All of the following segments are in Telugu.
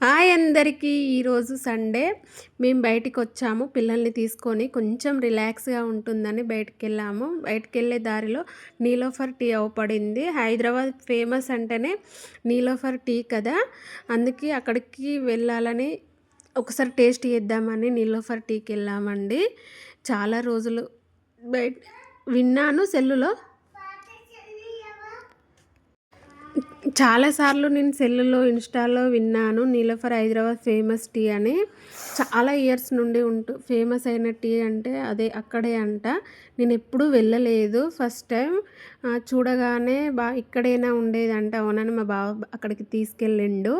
హాయ్ అందరికీ. ఈరోజు సండే. మేము బయటికి వచ్చాము పిల్లల్ని తీసుకొని కొంచెం రిలాక్స్గా ఉంటుందని బయటికి వెళ్ళాము బయటికి వెళ్ళే దారిలో నీలోఫర్ టీ అవపడింది. హైదరాబాద్ ఫేమస్ అంటేనే నీలోఫర్ టీ కదా. అందుకే అక్కడికి వెళ్ళాలని ఒకసారి టేస్ట్ చేద్దామని నీలోఫర్ టీకి వెళ్ళామండి చాలా రోజులు బయట విన్నాను సెల్లులో. చాలాసార్లు నేను సెల్లులో ఇన్స్టాలో విన్నాను. నీలఫర్ హైదరాబాద్ ఫేమస్ టీ అని. చాలా ఇయర్స్ నుండి ఉంటూ ఫేమస్ అయిన టీ అంటే అదే అక్కడే అంట. నేను ఎప్పుడూ వెళ్ళలేదు. ఫస్ట్ టైం చూడగానే బా ఇక్కడైనా ఉండేదంట అవునని మా బావ అక్కడికి తీసుకెళ్ళిండు.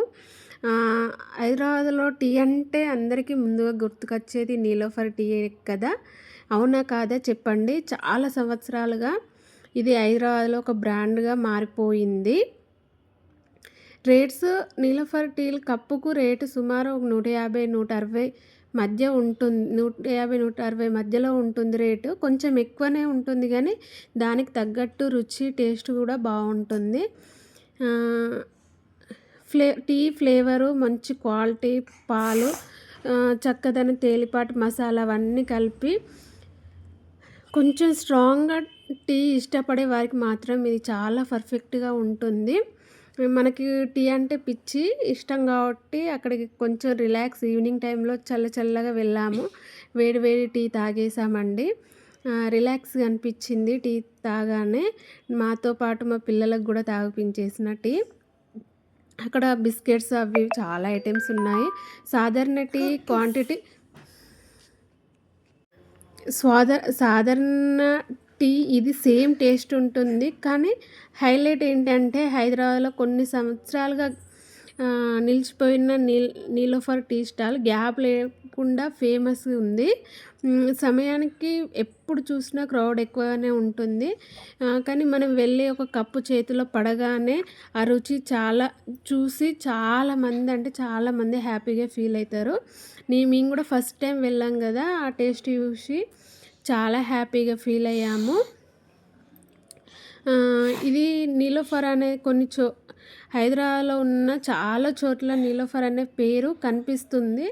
హైదరాబాద్లో టీ అంటే అందరికీ ముందుగా గుర్తుకొచ్చేది నీలోఫర్ టీ కదా? అవునా కాదా? చెప్పండి. చాలా సంవత్సరాలుగా ఇది హైదరాబాద్లో ఒక బ్రాండ్గా మారిపోయింది. రేట్స్ నీలఫర్ టీల్ కప్పుకు రేటు సుమారు ఒక నూట యాభై నూట అరవై మధ్య ఉంటుంది. నూట యాభై నూట అరవై మధ్యలో ఉంటుంది రేటు. కొంచెం ఎక్కువనే ఉంటుంది కానీ దానికి తగ్గట్టు రుచి టేస్ట్ కూడా బాగుంటుంది. ఫ్లే టీ ఫ్లేవరు మంచి క్వాలిటీ పాలు చక్కదని తేలిపాటి మసాలా అవన్నీ కలిపి కొంచెం స్ట్రాంగ్గా టీ ఇష్టపడే వారికి మాత్రం ఇది చాలా పర్ఫెక్ట్గా ఉంటుంది. మనకి టీ అంటే పిచ్చి ఇష్టం కాబట్టి అక్కడికి కొంచెం రిలాక్స్ ఈవినింగ్ టైంలో చల్ల చల్లగా వెళ్ళాము. వేడి వేడి టీ తాగేసామండి. రిలాక్స్గా అనిపించింది టీ తాగానే. మాతో పాటు మా పిల్లలకు కూడా తాగిపించేసిన టీ. అక్కడ బిస్కెట్స్ అవి చాలా ఐటమ్స్ ఉన్నాయి. సాధారణ టీ క్వాంటిటీ స్వాద సాధారణ టీ ఇది సేమ్ టేస్ట్ ఉంటుంది. కానీ హైలైట్ ఏంటంటే హైదరాబాద్లో కొన్ని సంవత్సరాలుగా నిలిచిపోయిన నీల్ నీలోఫర్ టీ స్టాల్ గ్యాప్ లేకుండా ఫేమస్ ఉంది. సమయానికి ఎప్పుడు చూసినా క్రౌడ్ ఎక్కువగానే ఉంటుంది. కానీ మనం వెళ్ళి ఒక కప్పు చేతిలో పడగానే ఆ రుచి చాలా చూసి చాలామంది అంటే చాలామంది హ్యాపీగా ఫీల్ అవుతారు. నేను మేము కూడా ఫస్ట్ టైం వెళ్ళాం కదా ఆ టేస్ట్ చూసి. చాలా హ్యాపీగా ఫీల్ అయ్యాము. ఇది నీలోఫర్ అనే కొన్ని చో హైదరాబాద్లో ఉన్న చాలా చోట్ల నీలోఫర్ అనే పేరు కనిపిస్తుంది.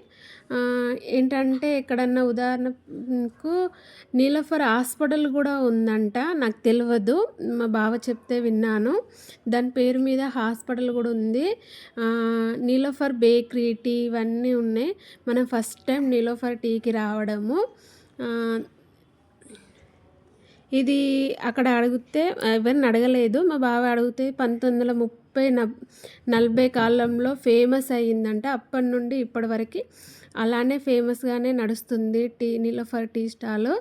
ఏంటంటే ఎక్కడన్నా ఉదాహరణకు నీలోఫర్ హాస్పిటల్ కూడా ఉందంట నాకు తెలియదు మా బావ చెప్తే విన్నాను. దాని పేరు మీద హాస్పిటల్ కూడా ఉంది. నీలోఫర్ బేకరీ టీ ఇవన్నీ ఉన్నాయి. మనం ఫస్ట్ టైం నీలోఫర్ టీకి రావడము. ఇది అక్కడ అడిగితే ఎవరిని అడగలేదు. మా బావ అడిగితే పంతొమ్మిది వందల ముప్పై నలభై కాలంలో ఫేమస్ అయ్యిందంట. అప్పటి నుండి ఇప్పటి వరకు అలానే ఫేమస్గానే నడుస్తుంది టీ నీలోఫర్ టీ స్టాల్.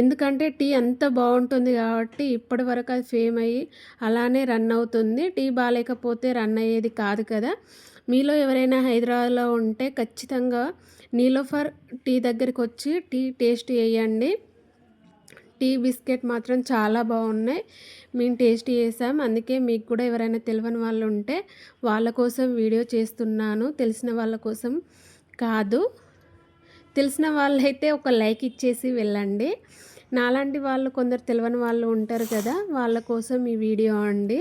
ఎందుకంటే టీ అంత బాగుంటుంది కాబట్టి ఇప్పటి వరకు అది ఫేమ్ అయ్యి అలానే రన్ అవుతుంది. టీ బాగాలేకపోతే రన్ అయ్యేది కాదు కదా. మీలో ఎవరైనా హైదరాబాద్లో ఉంటే ఖచ్చితంగా నీలోఫర్ టీ దగ్గరికి వచ్చి టీ టేస్ట్ చేయండి. టీ బిస్కెట్ మాత్రం చాలా బాగున్నాయి. మేము టేస్ట్ చేసాం. అందుకే మీకు కూడా ఎవరైనా తెలియని వాళ్ళు ఉంటే వాళ్ళ కోసం వీడియో చేస్తున్నాను. తెలిసిన వాళ్ళ కోసం కాదు. తెలిసిన వాళ్ళైతే ఒక లైక్ ఇచ్చేసి వెళ్ళండి. నాలాంటి వాళ్ళు కొందరు తెలియని వాళ్ళు ఉంటారు కదా వాళ్ళ కోసం ఈ వీడియో అండి.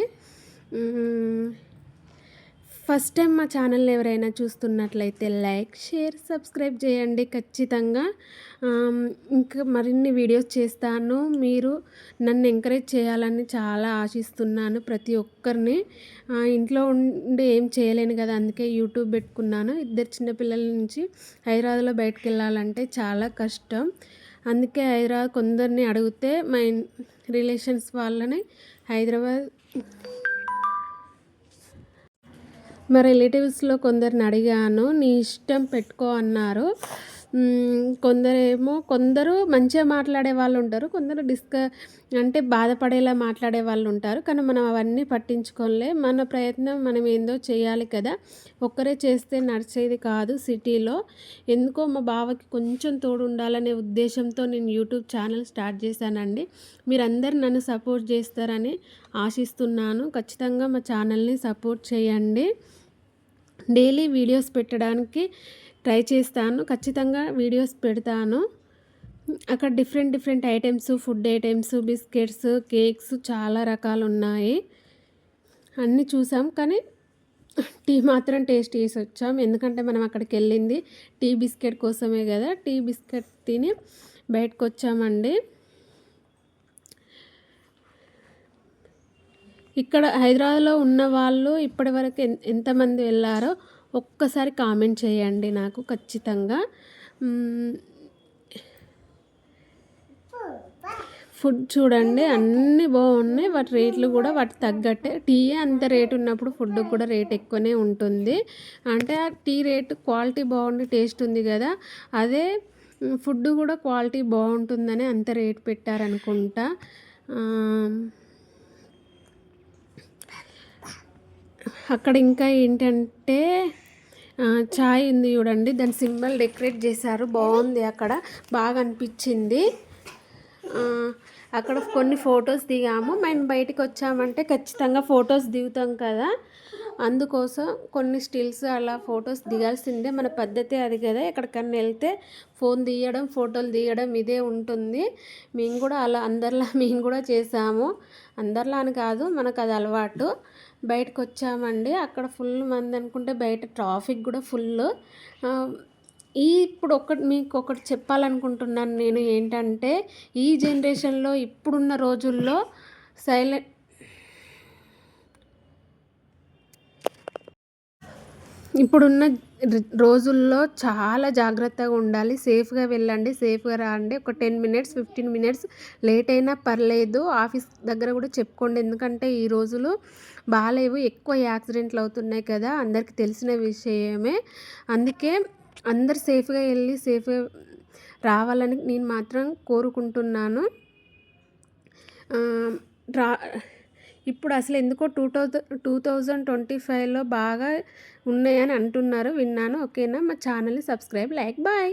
ఫస్ట్ టైం మా ఛానల్ని ఎవరైనా చూస్తున్నట్లయితే లైక్ షేర్ సబ్స్క్రైబ్ చేయండి ఖచ్చితంగా. ఇంకా మరిన్ని వీడియోస్ చేస్తాను. మీరు నన్ను ఎంకరేజ్ చేయాలని చాలా ఆశిస్తున్నాను ప్రతి ఒక్కరిని. ఇంట్లో ఉండి ఏం చేయలేను కదా అందుకే యూట్యూబ్ పెట్టుకున్నాను. ఇద్దరు చిన్నపిల్లల నుంచి హైదరాబాద్లో బయటకు వెళ్ళాలంటే చాలా కష్టం. అందుకే హైదరాబాద్ కొందరిని అడిగితే మా రిలేషన్స్ వాళ్ళని హైదరాబాద్ మా రిలేటివ్స్లో కొందరిని అడిగాను నీ ఇష్టం పెట్టుకో అన్నారు. కొందరేమో కొందరు మంచిగా మాట్లాడే వాళ్ళు ఉంటారు కొందరు డిస్క అంటే బాధపడేలా మాట్లాడే వాళ్ళు ఉంటారు. కానీ మనం అవన్నీ పట్టించుకోలే మన ప్రయత్నం మనం ఏందో చేయాలి కదా. ఒక్కరే చేస్తే నడిచేది కాదు సిటీలో. ఎందుకో మా బావకి కొంచెం తోడు ఉండాలనే ఉద్దేశంతో నేను యూట్యూబ్ ఛానల్ స్టార్ట్ చేశానండి. మీరందరు నన్ను సపోర్ట్ చేస్తారని ఆశిస్తున్నాను. ఖచ్చితంగా మా ఛానల్ని సపోర్ట్ చేయండి. డైలీ వీడియోస్ పెట్టడానికి ట్రై చేస్తాను. ఖచ్చితంగా వీడియోస్ పెడతాను. అక్కడ different different items food items biscuits cakes చాలా రకాలు ఉన్నాయి అన్నీ చూసాం కానీ టీ మాత్రం టేస్ట్ చేసి వచ్చాం. ఎందుకంటే మనం అక్కడికి వెళ్ళింది టీ బిస్కెట్ కోసమే కదా. టీ బిస్కెట్ తిని బయటకు వచ్చామండి ఇక్కడ హైదరాబాద్లో ఉన్న వాళ్ళు ఇప్పటివరకు ఎంతమంది వెళ్ళారో ఒక్కసారి కామెంట్ చేయండి నాకు ఖచ్చితంగా. ఫుడ్ చూడండి అన్నీ బాగున్నాయి. వాటి రేట్లు కూడా వాటి తగ్గట్టే. టీ అంత రేట్ ఉన్నప్పుడు ఫుడ్ కూడా రేట్ ఎక్కువనే ఉంటుంది. అంటే ఆ టీ రేట్ క్వాలిటీ బాగుండి టేస్ట్ ఉంది కదా అదే ఫుడ్ కూడా క్వాలిటీ బాగుంటుందని అంత రేట్ పెట్టారనుకుంటా. అక్కడ ఇంకా ఏంటంటే చాయ్ ఉంది చూడండి. దాని సింబల్ డెకరేట్ చేశారు. బాగుంది అక్కడ. బాగా అనిపించింది. అక్కడ కొన్ని ఫొటోస్ దిగాము. మేము బయటికి వచ్చామంటే ఖచ్చితంగా ఫొటోస్ దిగుతాం కదా. అందుకోసం కొన్ని స్టిల్స్ అలా ఫొటోస్ దిగాల్సిందే. మన పద్ధతి అది కదా. ఎక్కడికన్నా వెళ్తే ఫోన్ తీయడం ఫోటోలు తీయడం ఇదే ఉంటుంది. మేము కూడా అలా అందరిలా మేము కూడా చేసాము. అందరిలా అని కాదు మనకు అది అలవాటు. బయటకు వచ్చామండి అక్కడ ఫుల్ మంది అనుకుంటే బయట ట్రాఫిక్ కూడా ఫుల్ ఈ ఇప్పుడు ఒకటి మీకు ఒకటి చెప్పాలనుకుంటున్నాను నేను ఏంటంటే ఈ జనరేషన్లో ఇప్పుడున్న రోజుల్లో సైలెంట్ ఇప్పుడున్న రోజుల్లో చాలా జాగ్రత్తగా ఉండాలి. సేఫ్గా వెళ్ళండి సేఫ్గా రండి. ఒక ten minutes fifteen minutes late అయినా పర్లేదు. ఆఫీస్ దగ్గర కూడా చెప్పుకోండి. ఎందుకంటే ఈ రోజులు బాగాలేవు. ఎక్కువ యాక్సిడెంట్లు అవుతున్నాయి కదా. అందరికీ తెలిసిన విషయమే. అందుకే అందరు సేఫ్గా వెళ్ళి సేఫ్గా రావాలని నేను మాత్రం కోరుకుంటున్నాను. రా ఇప్పుడు అసలు ఎందుకో two thousand two thousand twenty ఫైవ్లో బాగా ఉన్నాయని అంటున్నారు. విన్నాను. ఓకేనా? మా ఛానల్ని సబ్స్క్రైబ్ లైక్ బాయ్.